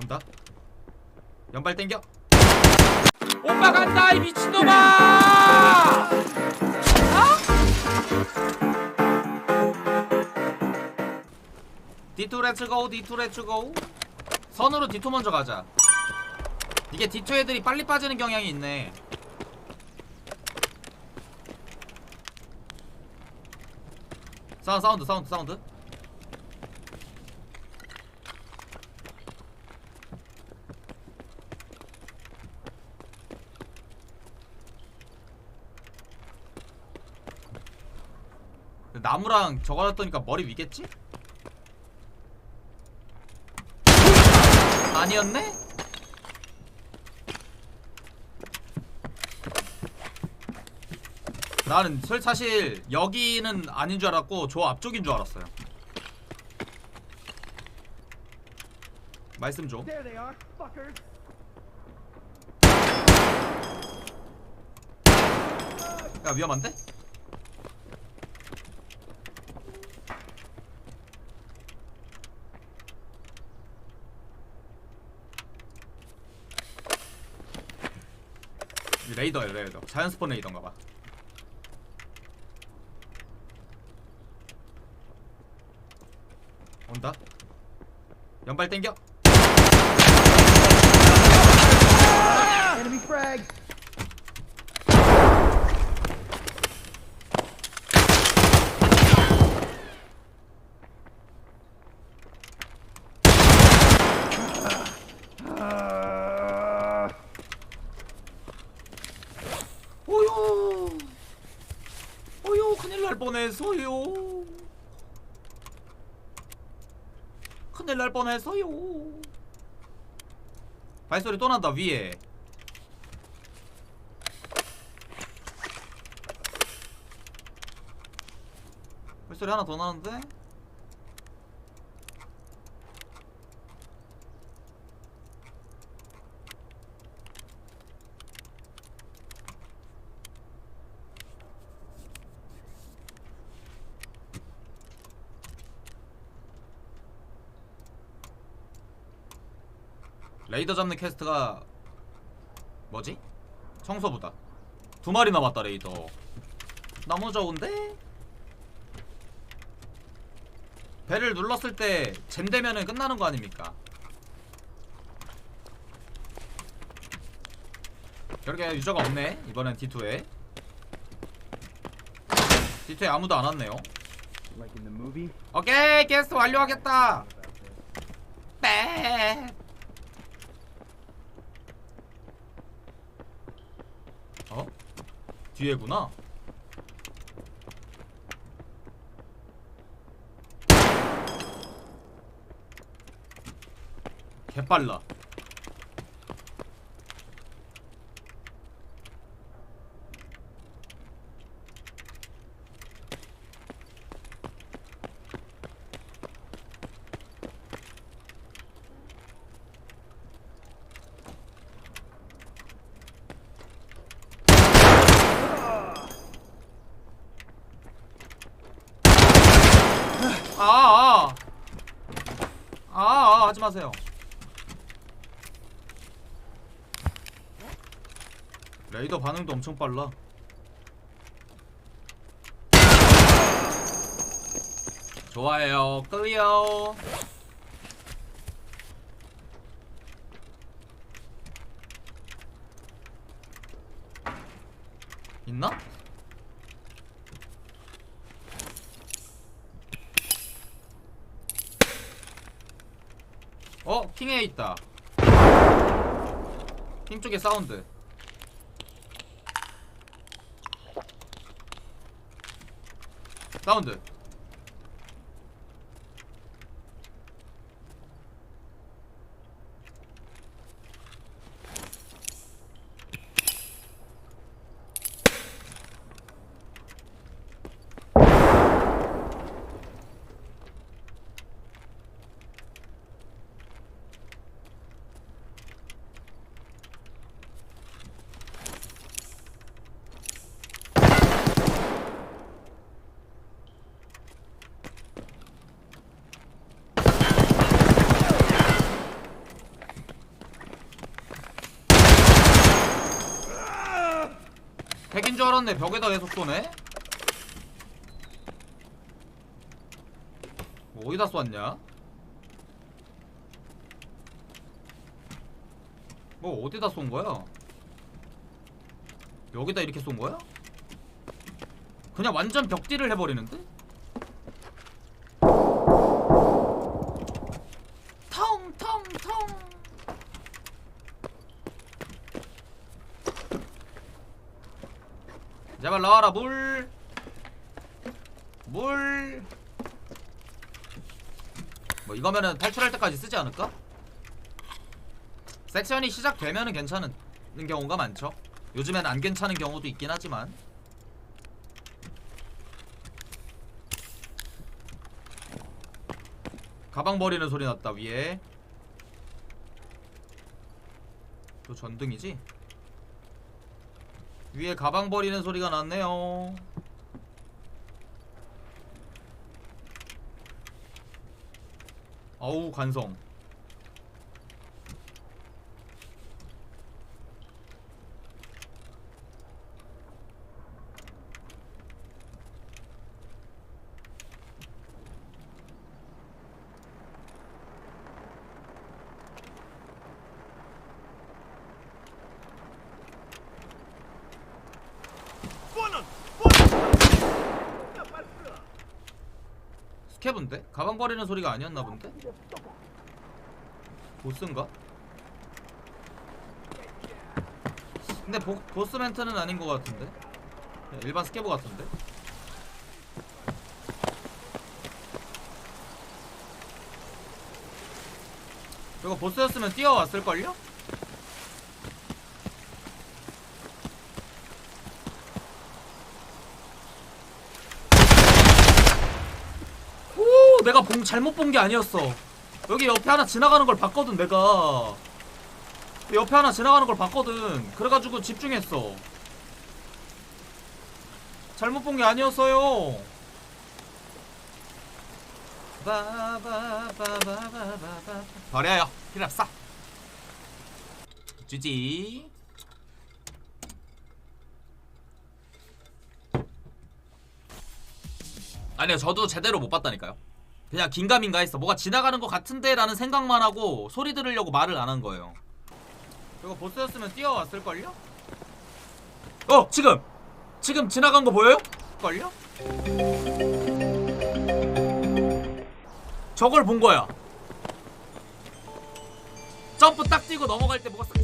온다. 연발 땡겨. 오빠 간다 이 미친놈아! D2 렛츠고 D2 렛츠고. 선으로 D2 먼저 가자. 이게 D2 애들이 빨리 빠지는 경향이 있네. 사운드 사운드 사운드 나무랑 저거 놨더니까 머리 위겠지? 아니었네? 나는 설- 사실 여기는 아닌 줄 알았고 저 앞쪽인 줄 알았어요 말씀 좀. 야 위험한데? 레이더야 레이더. 자연 스폰 레이더인가봐. 온다. 연발 땡겨 Enemy frag. 오요 오요 큰일 날 뻔했어요. 큰일 날 뻔했어요. 발소리 또 난다 위에. 발소리 하나 더 나는데 레이더 잡는 퀘스트가 뭐지? 청소부다 두 마리 남았다 레이더 너무 좋은데? 배를 눌렀을 때 잼되면은 끝나는 거 아닙니까? 그렇게 유저가 없네 이번엔 D2에 D2에 아무도 안 왔네요. 오케이 퀘스트 완료하겠다 빼 어? 뒤에구나. 개빨라 아, 아. 아, 아, 하지 마세요. 레이더 반응도 엄청 빨라. 좋아요. 클리어. 있나? 어? 킹에 있다. 킹 쪽에 사운드. 사운드 알았네 벽에다 계속 쏘네? 뭐 어디다 쐈냐? 뭐 어디다 쏜 거야? 여기다 이렇게 쏜 거야? 그냥 완전 벽딜을 해버리는데 제발 나와라 물. 물. 뭐 이거면은 탈출할 때까지 쓰지 않을까? 섹션이 시작되면은 괜찮은 경우가 많죠. 요즘엔 안 괜찮은 경우도 있긴 하지만. 가방 버리는 소리 났다 위에. 또 전등이지? 위에 가방 버리는 소리가 났네요. 어우 간성. 버리는 소리가 아니었나 본데? 보스인가? 근데 보, 보스 멘트는 아닌 것 같은데? 일반 스케브 같은데? 이거 보스였으면 뛰어왔을걸요? 오 내가 본 잘못 본 게 아니었어. 여기 옆에 하나 지나가는 걸 봤거든 내가. 옆에 하나 지나가는 걸 봤거든. 그래가지고 집중했어. 잘못 본 게 아니었어요. 버려요. 필요 없어. 쥐지. 아니요 저도 제대로 못 봤다니까요 그냥 긴가민가 했어 뭐가 지나가는 것 같은데 라는 생각만 하고 소리 들으려고 말을 안 한 거예요 이거 보스였으면 뛰어왔을걸요? 어 지금 지금 지나간 거 보여요? 걸요? 저걸 본 거야 점프 딱 뛰고 넘어갈 때 뭐가 싹